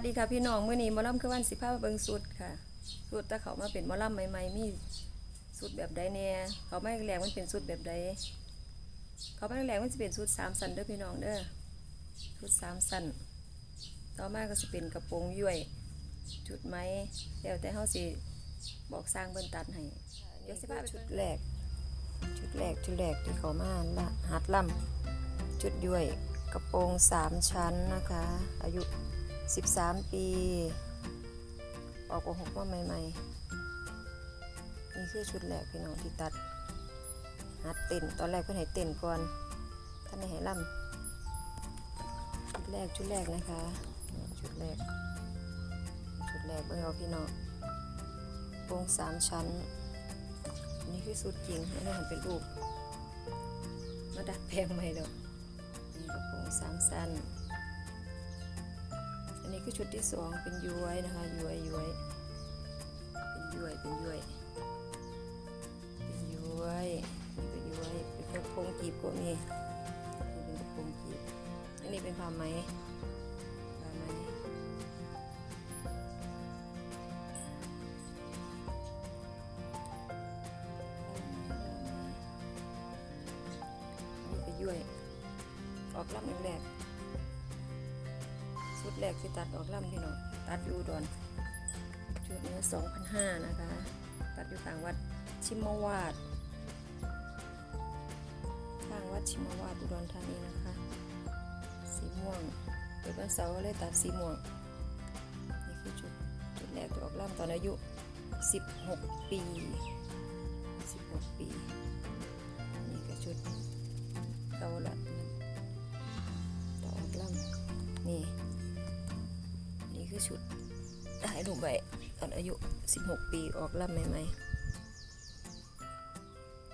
วัสดีค่ะพี่น้องมื้อนี้มอลำคือวันสิพามาเบิงสุดค่ะสุดแต่เขามาเป็นมอลำใหม่ๆมีสุดแบบใดแน่เขาไม่แรงมันเป็นสุดแบบใดเขาไม่แรงมันจะเป็นสุดสามสันเด้อพี่น้องเด้อสุดสามสันต่อมาก็จะเป็นกระโปรงย้วยจุดไหมแล้วแต่เฮาสิบอกสร้างเบิ่นตัดให้เดี๋ยวสิพาไปชุดแรก ชุดแรกชุดแรกที่เขามาละหัดล่ำจุดย้วยกระโปรงสามชั้นนะคะ อายุ 13 ปี ออกโกหกมาใหม่ๆ นี่คือชุดแรกพี่น้องที่ตัดหัดเต้นตอนแรกเพื่อนให้เต้นก่อนท่านให้ล่ำชุดแรกชุดแรกนะคะชุดแรก ชุดแรกเบิ่งเอาพี่น้องโปรงสามชั้น นี่คือสุดจริงให้เราหันเป็นรูปมาดัดแปลงใหม่ด้อนี่กระโปรงสามชั้น อันนี้คือชุดที่สองเป็นย้วยนะคะย้วยย้วยเป็นย้วยเป็นย้วยเป็นย้วยนี่เป็นย้วยเป็นกระโปรงกีบก็มีนี่เป็นกระโปรงกีบอันนี้เป็นผ้าไหมผ้าไหมนี่เป็นย้วยออกรับแรกๆชุด แรกที่ตัดออกล่ำพี่น้องตัดอยู่ดอนชุดนี้สองพันห้านะคะ ตัดอยู่ทางวัดชิมวาดทางวัดชิมวาดอุดรธานีนะคะ สีม่วงเกิดวันเสาร์ก็เลยตัดสีม่วงนี่คือชุดชุดแรกที่ออกล่ำตอนอายุ 16 ปี 16 ปีนี่ก็ชุด นี่คือชุดถ่ายรูปไว้ตอนอายุ 16 ปีออกลำใหม่ๆ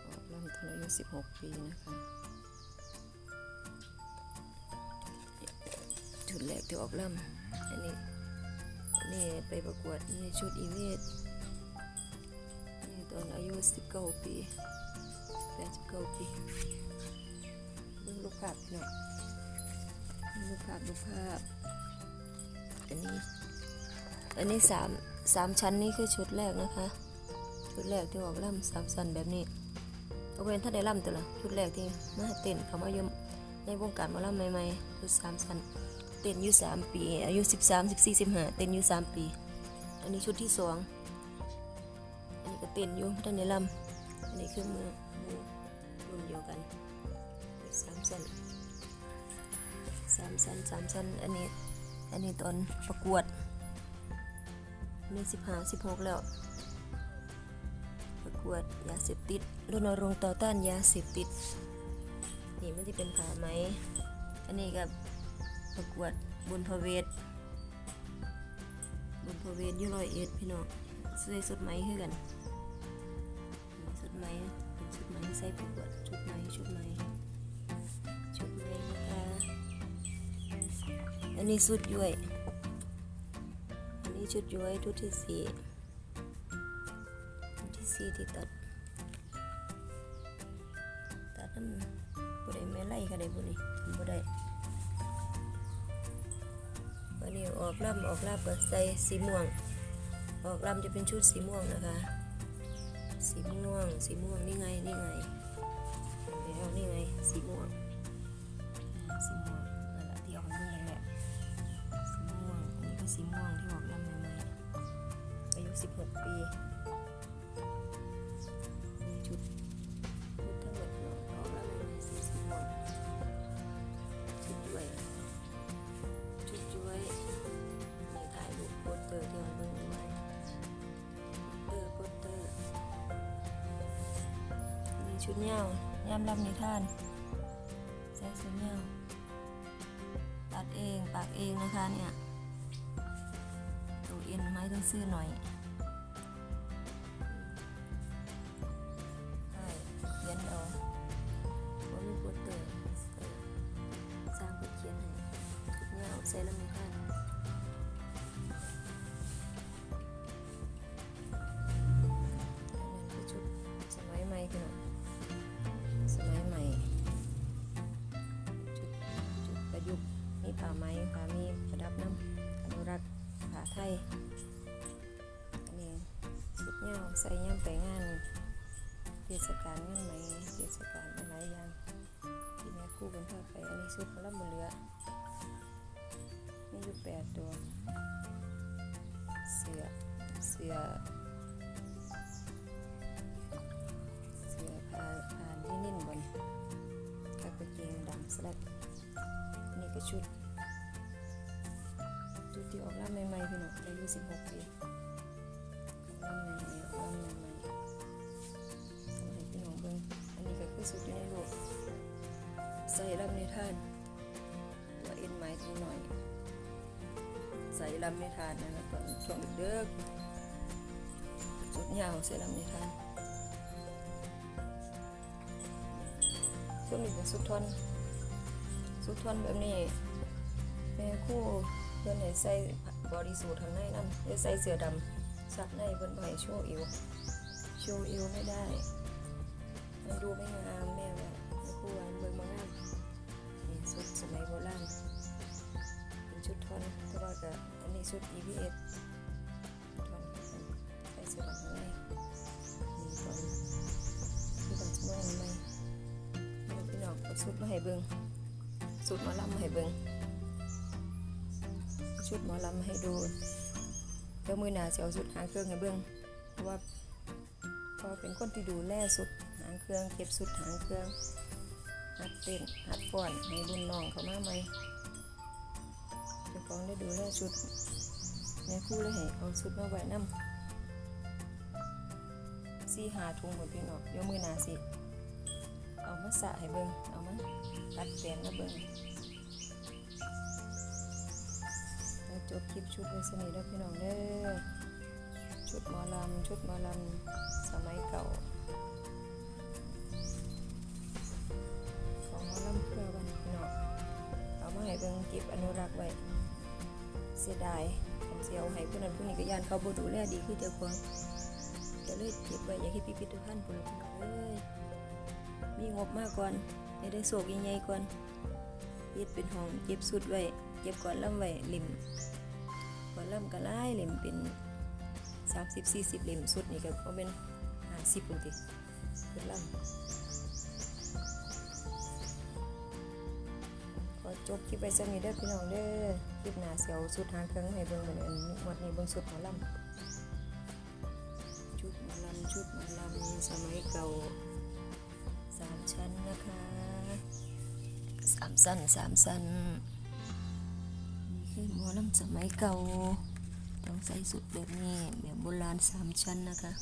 ออกลำตอนอายุ 16 ปีนะคะชุดแรกที่ออกลำอันนี้นนี้ไปประกวดนี่ชุดอีเวทนี่ตอนอายุ 19 ปี89ปีดูรูปภาพหน่อยรูปภาพรูปภาพ อันนี้ อันนี้สามสามชั้นนี่คือชุดแรกนะคะ ชุดแรกที่ออกล่ำสามชั้นแบบนี้เอาเว้นถ้าได้ล่ำตัวละชุดแรกที่มาเต้นเขามายมในวงการมาล่ำใหม่ๆชุดสามชั้นเต้นอยู่สามปี อายุสิบสามสิบสี่สิบห้าเต้นอยู่สามปี อันนี้ชุดที่สองอันนี้ก็เต้นอยู่ท่านในล่ำอันนี้คือมือมือรุ่นเดียวกันสามชั้นสามชั้นสามชั้นอันนี้ อันนี้ตอนประกวดนี่สิบห้าสิบหกแล้ว ประกวดยาเสพติดรณรงค์ต่อต้านยาเสพติด นี่มันจะเป็นผ้าไหม อันนี้กับประกวดบุญพระเวทบุญพระเวทยุรอยเอ็ดพี่น้องใส่สุดไหมคือกันสุดไหมเป็นชุดไหมใส่ประกวดชุดไหมชุดไหม อันนี้สุดย้วย อันนี้ชุดย้วยชุดที่สี่ชุดที่สี่ที่ตัด ตัดน้ำบ่ได้แม่ไล่ค่ะได้บ่นี่ทำบ่ได้วันนี้ออกลำออกลำก็ใส่สีม่วง ออกลำจะเป็นชุดสีม่วงนะคะ สีม่วง สีม่วงนี่ไง นี่ไงแล้วนี่ไง สีม่วง สีม่วง สีม่วงที่ออกลำใหม่ๆอายุ 16 ปีมีชุดชุดทั้งหมดเนาะออกลำใหม่ๆสีสีม่วงชุดย้วยชุดย้วยในถ่ายรูปโปสเตอร์ที่ออกมาด้วยโปสเตอร์โปสเตอร์มีชุดเหย้ายามลำนิทาน ซื้อหน่อย ใส่ย่ำไปงานเทศกาลงานไหมเทศกาลหลายอย่างที่แม่คู่เป็นผ้าไปอันนี้ชุดหมอลำบนเรือมีอยู่แปดตัว เสือเสือเสือผ่าผ่านที่นิ่นบนกับกางเกงดำสลัดนนี่ก็ชุดชุดที่ออกล่าใหม่ๆพี่น้องอายุ16ปี ลำในทานนะครับตอนช่วงเด็กๆจุดยาวใส่ลำในทานช่วงนี้เป็นสุดทนสุดทนแบบนี้แม่คู่เพื่อนให้ใส่บอดี้สูทข้างในนั่นหรือใส่เสื้อดำซักในเพื่อนบ่ให้โชว์อิวโชว์อิวไม่ได้ มันดูไม่งามแม่ว่าแม่คู่ว่าเบิ่งบ่งามนี่สุดสมัยโบราณ ชุดทอนแต่ว่าก็อันนี้ชุด EVS ทอนใส่เสื้อบังข้างในมีตอนที่บังสมองไหมพี่น้องเอาชุดมาให้เบิ่งชุดหมอลำมาให้เบิ่งชุดหมอลำให้ดูเดี๋ยวมือหนาจะเอาชุดหางเครื่องให้เบิ่งเพราะว่าพราะว่าเป็นคนที่ดูแลสุดหางเครื่องเก็บสุดหางเครื่องหัดเต้นหัดฟ้อนให้รุ่นน้องเขามาไหม ของได้ดูแลชุดแม่คู่เลยให้เอาชุดมาไว้น้ำสี่หาถุงหมดพี่น้องยวมือหนาสิเอามาสะให้เบิ่งเอามาตัดแปลงมาเบิ่งแล้วจบคลิปชุดไว้สนิทแล้วพี่น้องเด้อชุดหมอลำชุดหมอลำสมัยเก่า เสียดายผมเสียเอาให้ผู้นั้นผู้นี้ก็ยานเขาบ่ดูแลดีคือเจ้าของก็เลยเก็บไว้อยากให้พิพิธภัณฑ์พุ่นล่ะพี่น้องเอ้ยมีงบมากก่อนให้ได้โศกใหญ่ๆก่อนเฮ็ดเป็นห้องเก็บสุดไว้เก็บก่อนล่ำไว้เล่มก่อนล่ำก็หลายเล่มเป็น 30 40เล่มสุดนี่ก็บ่แม่น50พุ่นติเป็นล่ำ จบคลิปไปสักนิดเด้อพี่น้องเด้อคลิปหน้าเสียวสุดทางเครื่องให้เบิ่งเหมือนอันนี้วันนี้เบิ่งสุดหมอลำชุดหมอลำชุดหมอลำสมัยเก่าสามชั้นนะคะสามสั้นสามสั้นนี่คือหมอลำสมัยเก่าต้องใส่สุดแบบนี้แบบโบราณสามชั้นนะคะ